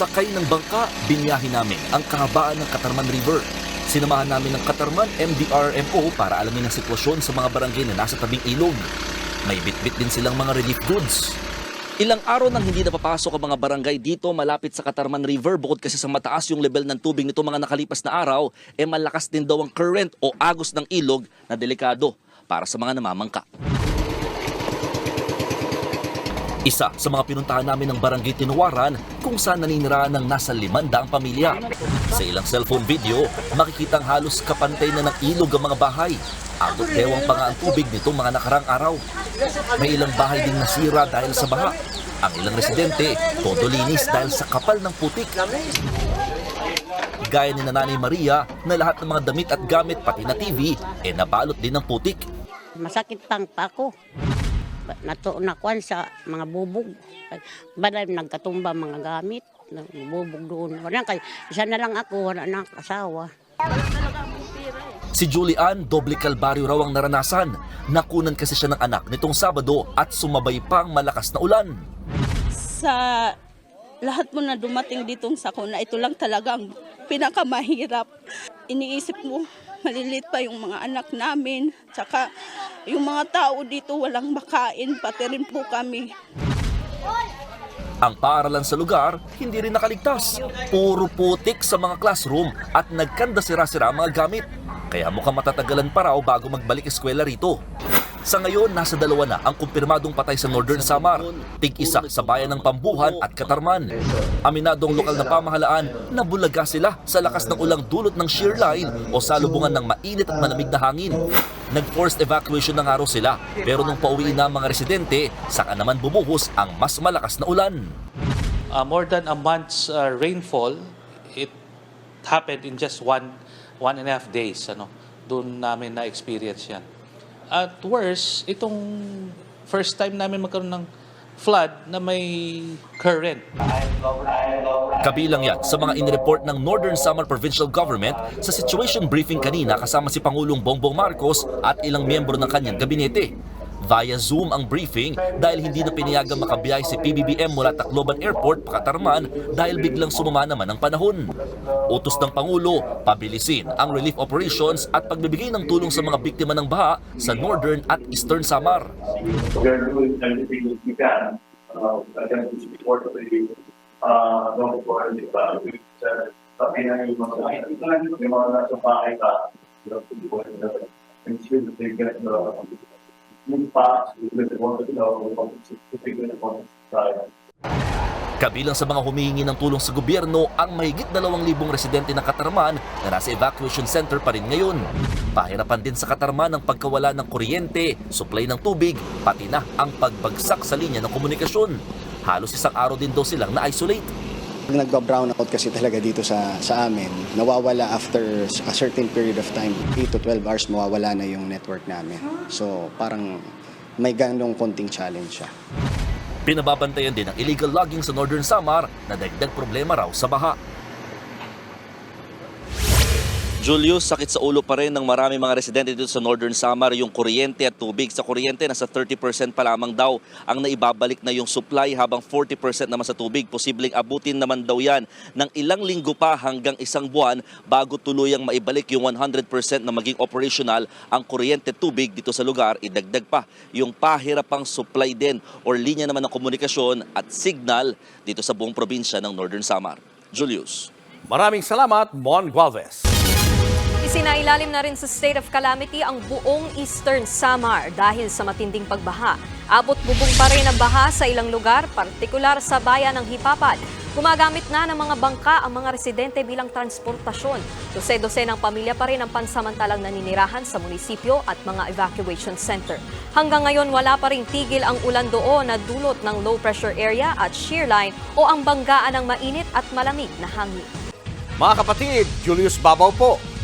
sakay ng bangka, binyahe namin ang kahabaan ng Katarman River. Sinamahan namin ng Katarman MDRMO para alamin ang sitwasyon sa mga barangay na nasa tabing ilog. May bitbit din silang mga relief goods. Ilang araw nang hindi napapasok ang mga barangay dito malapit sa Katarman River bukod kasi sa mataas yung level ng tubig nito mga nakalipas na araw, eh malakas din daw ang current o agos ng ilog na delikado para sa mga namamangka. Isa sa mga pinuntahan namin ng barangay Tinuwaran kung saan naninirahan ng nasa limanda ang pamilya. Sa ilang cellphone video, makikita ang halos kapantay na ng ilog ang mga bahay. Abot dewang pa nga ang tubig nitong mga nakarang araw. May ilang bahay ding nasira dahil sa baha. Ang ilang residente, todo linis dahil sa kapal ng putik. Gaya ni Nanay Maria na lahat ng mga damit at gamit pati na TV, eh nabalot din ng putik. Masakit pang pa ako. Nato nakuan sa mga bubog. Balay nagkatumba mga gamit. Bubog doon. Wala kay isa na lang ako, wala na asawa. Si Julian, doble kalbaryo raw ang naranasan. Nakunan kasi siya ng anak nitong Sabado at sumabay pa ang malakas na ulan. sa lahat mo na dumating ditong sa na ito lang talagang pinakamahirap. Iniisip mo, malilit pa yung mga anak namin. Tsaka yung mga tao dito walang makain, pati rin po kami. Ang paaralan sa lugar, hindi rin nakaligtas. Puro putik sa mga classroom at nagkanda sira-sira mga gamit. Kaya mukhang matatagalan pa raw bago magbalik eskwela rito. Sa ngayon, nasa dalawa na ang kumpirmadong patay sa Northern Samar, tig-isa sa bayan ng Pambuhan at Katarman. Aminadong lokal na pamahalaan na bulaga sila sa lakas ng ulang dulot ng shear line o salubungan ng mainit at malamig na hangin. Nag-forced evacuation ng araw sila, pero nung pauwi na ang mga residente, saka naman bumuhos ang mas malakas na ulan. uh, more than a month's uh, rainfall, it happened in just one one and a half days. Ano, doon namin na-experience yan. At worse, itong first time namin magkaroon ng flood na may current. Kabilang yan sa mga inireport ng Northern Samar Provincial Government sa situation briefing kanina kasama si Pangulong Bongbong Marcos at ilang miyembro ng kanyang gabinete. Via Zoom ang briefing dahil hindi na pinayagang makabiyahe si PBBM mula Tacloban Airport pakatarman dahil biglang sumama naman ang panahon. Utos ng Pangulo, pabilisin ang relief operations at pagbibigay ng tulong sa mga biktima ng baha sa Northern at Eastern Samar. uh, uh, uh, to the, ensure that they know, to figure it out, right? Kabilang sa mga humihingi ng tulong sa gobyerno ang mahigit 2,000 residente ng Katarman na nasa evacuation center pa rin ngayon. Pahirapan din sa Katarman ang pagkawala ng kuryente, supply ng tubig, pati na ang pagbagsak sa linya ng komunikasyon. Halos isang araw din daw silang na-isolate. Nagba-brown out kasi talaga dito sa sa amin, nawawala after a certain period of time, 8 to 12 hours mawawala na yung network namin. So parang may ganong konting challenge siya. Pinababantayan din ang illegal logging sa Northern Samar na dagdag problema raw sa baha. Julius, sakit sa ulo pa rin ng marami mga residente dito sa Northern Samar yung kuryente at tubig. Sa kuryente, nasa 30% pa lamang daw ang naibabalik na yung supply habang 40% naman sa tubig. Posibleng abutin naman daw yan ng ilang linggo pa hanggang isang buwan bago tuluyang maibalik yung 100% na maging operational ang kuryente tubig dito sa lugar. Idagdag pa yung pahirapang supply din or linya naman ng komunikasyon at signal dito sa buong probinsya ng Northern Samar. Julius. Maraming salamat, Mon Gualvez. Isinailalim na rin sa state of calamity ang buong Eastern Samar dahil sa matinding pagbaha. Abot bubong pa rin ang baha sa ilang lugar, partikular sa bayan ng Hipapat. Gumagamit na ng mga bangka ang mga residente bilang transportasyon. Dose-dose ng pamilya pa rin ang pansamantalang naninirahan sa munisipyo at mga evacuation center. Hanggang ngayon wala pa ring tigil ang ulan doon na dulot ng low pressure area at shear line o ang banggaan ng mainit at malamig na hangin. Mga kapatid, Julius Babaw po.